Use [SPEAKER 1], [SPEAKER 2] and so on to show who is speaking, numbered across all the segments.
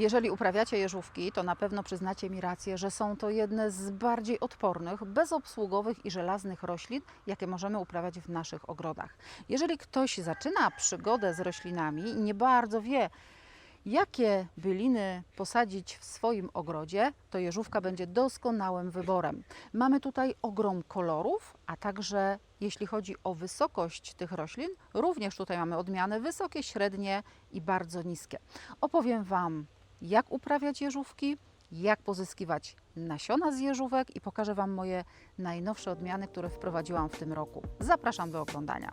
[SPEAKER 1] Jeżeli uprawiacie jeżówki, to na pewno przyznacie mi rację, że są to jedne z bardziej odpornych, bezobsługowych i żelaznych roślin, jakie możemy uprawiać w naszych ogrodach. Jeżeli ktoś zaczyna przygodę z roślinami i nie bardzo wie, jakie byliny posadzić w swoim ogrodzie, to jeżówka będzie doskonałym wyborem. Mamy tutaj ogrom kolorów, a także jeśli chodzi o wysokość tych roślin, również tutaj mamy odmiany wysokie, średnie i bardzo niskie. Opowiem Wam, jak uprawiać jeżówki, jak pozyskiwać nasiona z jeżówek i pokażę Wam moje najnowsze odmiany, które wprowadziłam w tym roku. Zapraszam do oglądania.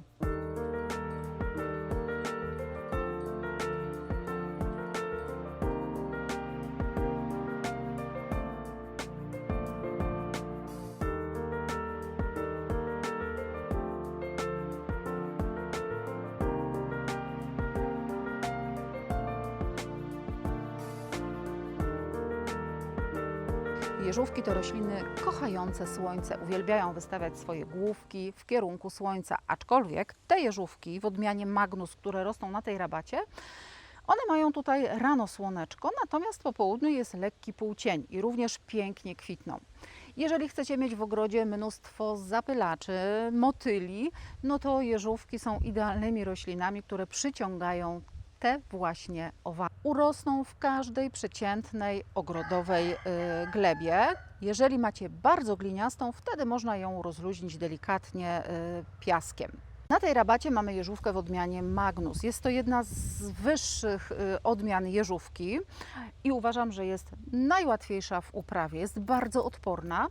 [SPEAKER 1] Jeżówki to rośliny kochające słońce, uwielbiają wystawiać swoje główki w kierunku słońca, aczkolwiek te jeżówki w odmianie Magnus, które rosną na tej rabacie, one mają tutaj rano słoneczko, natomiast po południu jest lekki półcień i również pięknie kwitną. Jeżeli chcecie mieć w ogrodzie mnóstwo zapylaczy, motyli, no to jeżówki są idealnymi roślinami, które przyciągają te właśnie owady. Urosną w każdej przeciętnej ogrodowej y, glebie. Jeżeli macie bardzo gliniastą, wtedy można ją rozluźnić delikatnie y, piaskiem. Na tej rabacie mamy jeżówkę w odmianie Magnus. Jest to jedna z wyższych y, odmian jeżówki i uważam, że jest najłatwiejsza w uprawie. Jest bardzo odporna.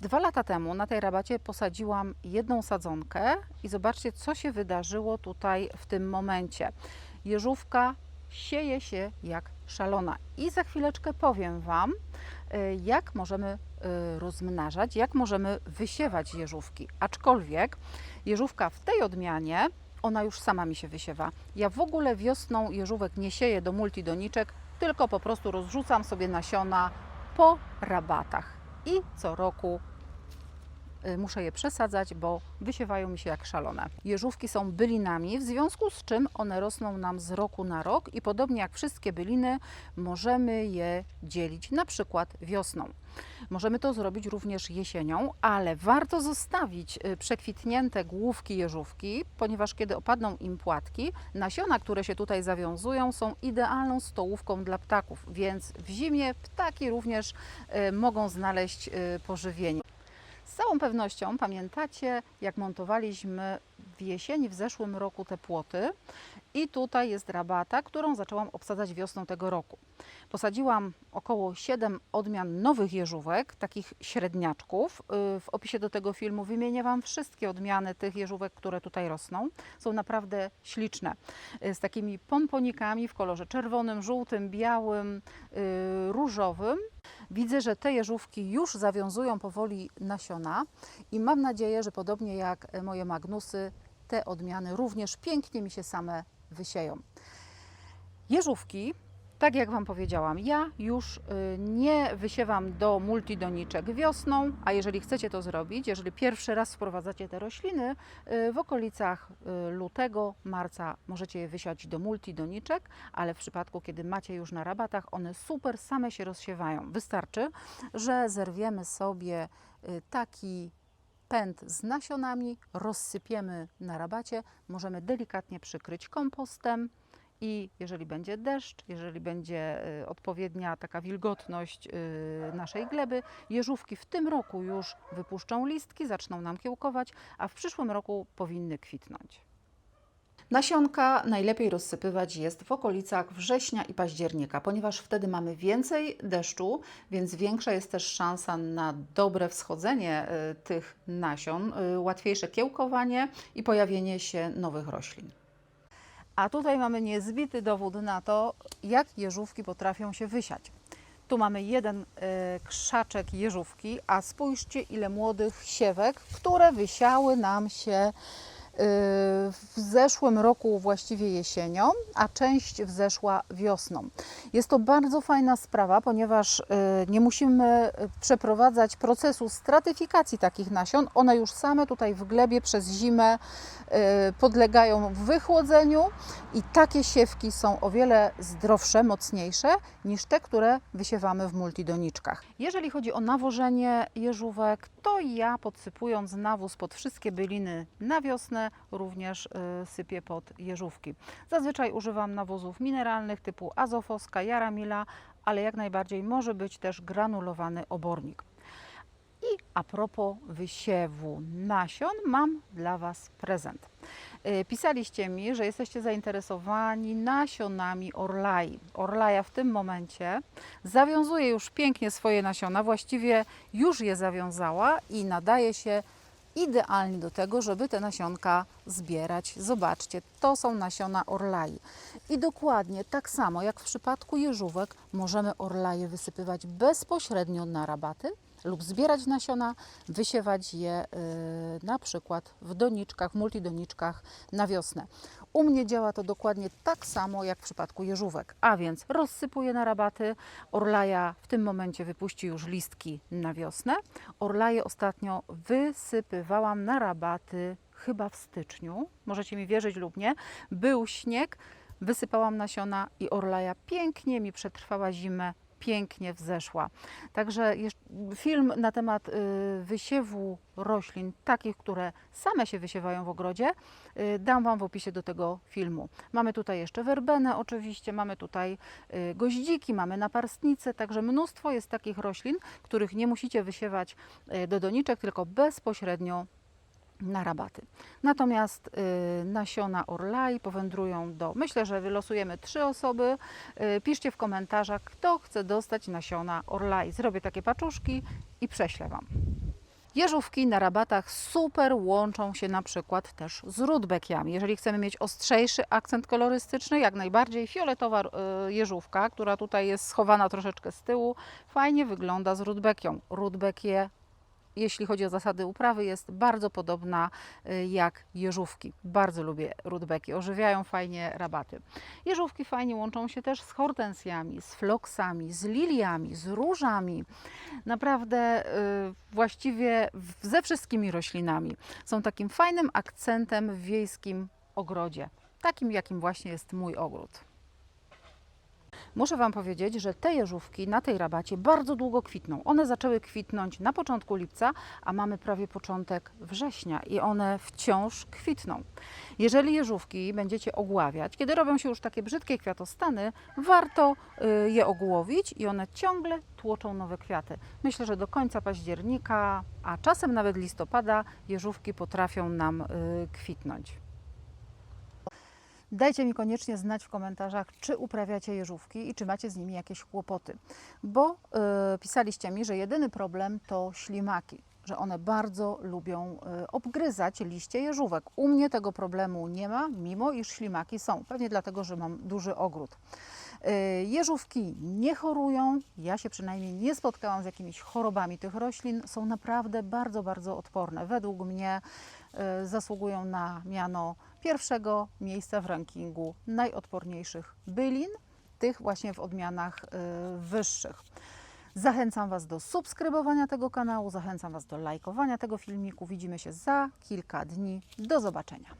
[SPEAKER 1] Dwa lata temu na tej rabacie posadziłam jedną sadzonkę i zobaczcie, co się wydarzyło tutaj w tym momencie. Jeżówka sieje się jak szalona i za chwileczkę powiem Wam, y, jak możemy y, rozmnażać, jak możemy wysiewać jeżówki. Aczkolwiek jeżówka w tej odmianie, ona już sama mi się wysiewa. Ja w ogóle wiosną jeżówek nie sieję do multidoniczek, tylko po prostu rozrzucam sobie nasiona po rabatach i co roku muszę je przesadzać, bo wysiewają mi się jak szalone. Jeżówki są bylinami, w związku z czym one rosną nam z roku na rok i podobnie jak wszystkie byliny możemy je dzielić na przykład wiosną. Możemy to zrobić również jesienią, ale warto zostawić y, przekwitnięte główki jeżówki, ponieważ kiedy opadną im płatki, nasiona, które się tutaj zawiązują, są idealną stołówką dla ptaków, więc w zimie ptaki również y, mogą znaleźć y, pożywienie. Z całą pewnością pamiętacie, jak montowaliśmy w jesieni w zeszłym roku te płoty i tutaj jest rabata, którą zaczęłam obsadzać wiosną tego roku. Posadziłam około 7 odmian nowych jeżówek, takich średniaczków. Y, W opisie do tego filmu wymienię Wam wszystkie odmiany tych jeżówek, które tutaj rosną. Są naprawdę śliczne. Y, Z takimi pomponikami w kolorze czerwonym, żółtym, białym, y, różowym. Widzę, że te jeżówki już zawiązują powoli nasiona i mam nadzieję, że podobnie jak e, moje magnusy, te odmiany również pięknie mi się same wysieją. Jeżówki, tak jak Wam powiedziałam, ja już y, nie wysiewam do multidoniczek wiosną, a jeżeli chcecie to zrobić, jeżeli pierwszy raz wprowadzacie te rośliny, y, w okolicach y, lutego, marca możecie je wysiać do multidoniczek, ale w przypadku, kiedy macie już na rabatach, one super same się rozsiewają. Wystarczy, że zerwiemy sobie taki pęd z nasionami, rozsypiemy na rabacie, możemy delikatnie przykryć kompostem i jeżeli będzie deszcz, jeżeli będzie y, odpowiednia taka wilgotność y, naszej gleby, jeżówki w tym roku już wypuszczą listki, zaczną nam kiełkować, a w przyszłym roku powinny kwitnąć. Nasionka najlepiej rozsypywać jest w okolicach września i października, ponieważ wtedy mamy więcej deszczu, więc większa jest też szansa na dobre wschodzenie y, tych nasion, łatwiejsze kiełkowanie i pojawienie się nowych roślin. A tutaj mamy niezbity dowód na to, jak jeżówki potrafią się wysiać. Tu mamy jeden e, krzaczek jeżówki, a spójrzcie ile młodych siewek, które wysiały nam się w zeszłym roku właściwie jesienią, a część wzeszła wiosną. Jest to bardzo fajna sprawa, ponieważ y, nie musimy przeprowadzać procesu stratyfikacji takich nasion. One już same tutaj w glebie przez zimę y, podlegają wychłodzeniu i takie siewki są o wiele zdrowsze, mocniejsze niż te, które wysiewamy w multidoniczkach. Jeżeli chodzi o nawożenie jeżówek, to ja podsypując nawóz pod wszystkie byliny na wiosnę, również y, sypię pod jeżówki. Zazwyczaj używam nawozów mineralnych typu azofoska, jaramila, ale jak najbardziej może być też granulowany obornik. I a propos wysiewu nasion, mam dla Was prezent. Y, Pisaliście mi, że jesteście zainteresowani nasionami orlai. Orlaja w tym momencie zawiązuje już pięknie swoje nasiona, właściwie już je zawiązała i nadaje się idealnie do tego, żeby te nasionka zbierać. Zobaczcie, to są nasiona orlai. I dokładnie tak samo jak w przypadku jeżówek, możemy orlaje wysypywać bezpośrednio na rabaty lub zbierać nasiona, wysiewać je y, na przykład w doniczkach, multidoniczkach na wiosnę. U mnie działa to dokładnie tak samo jak w przypadku jeżówek, a więc rozsypuję na rabaty. Orlaja w tym momencie wypuści już listki na wiosnę. Orlaje ostatnio wysypywałam na rabaty chyba w styczniu. Możecie mi wierzyć lub nie. Był śnieg, wysypałam nasiona i orlaja pięknie mi przetrwała zimę, pięknie wzeszła. Także film na temat y, wysiewu roślin, takich, które same się wysiewają w ogrodzie, y, dam Wam w opisie do tego filmu. Mamy tutaj jeszcze werbenę oczywiście, mamy tutaj y, goździki, mamy naparstnice, także mnóstwo jest takich roślin, których nie musicie wysiewać do doniczek, tylko bezpośrednio na rabaty. Natomiast y, nasiona orlai powędrują do, myślę, że wylosujemy trzy osoby. Y, piszcie w komentarzach, kto chce dostać nasiona orlai. Zrobię takie paczuszki i prześlę Wam. Jeżówki na rabatach super łączą się na przykład też z rudbekiami. Jeżeli chcemy mieć ostrzejszy akcent kolorystyczny, jak najbardziej fioletowa y, jeżówka, która tutaj jest schowana troszeczkę z tyłu, fajnie wygląda z rudbekią. Rudbekie jeśli chodzi o zasady uprawy, jest bardzo podobna y, jak jeżówki. Bardzo lubię rudbeki, ożywiają fajnie rabaty. Jeżówki fajnie łączą się też z hortensjami, z floksami, z liliami, z różami. Naprawdę y, właściwie ze wszystkimi roślinami. Są takim fajnym akcentem w wiejskim ogrodzie. Takim, jakim właśnie jest mój ogród. Muszę Wam powiedzieć, że te jeżówki na tej rabacie bardzo długo kwitną. One zaczęły kwitnąć na początku lipca, a mamy prawie początek września i one wciąż kwitną. Jeżeli jeżówki będziecie ogławiać, kiedy robią się już takie brzydkie kwiatostany, warto y, je ogłowić i one ciągle tłoczą nowe kwiaty. Myślę, że do końca października, a czasem nawet listopada, jeżówki potrafią nam y, kwitnąć. Dajcie mi koniecznie znać w komentarzach, czy uprawiacie jeżówki i czy macie z nimi jakieś kłopoty. Bo y, pisaliście mi, że jedyny problem to ślimaki, że one bardzo lubią y, obgryzać liście jeżówek. U mnie tego problemu nie ma, mimo iż ślimaki są. Pewnie dlatego, że mam duży ogród. Y, Jeżówki nie chorują, ja się przynajmniej nie spotkałam z jakimiś chorobami tych roślin. Są naprawdę bardzo, bardzo odporne. Według mnie zasługują na miano pierwszego miejsca w rankingu najodporniejszych bylin, tych właśnie w odmianach y, wyższych. Zachęcam Was do subskrybowania tego kanału, zachęcam Was do lajkowania tego filmiku. Widzimy się za kilka dni. Do zobaczenia.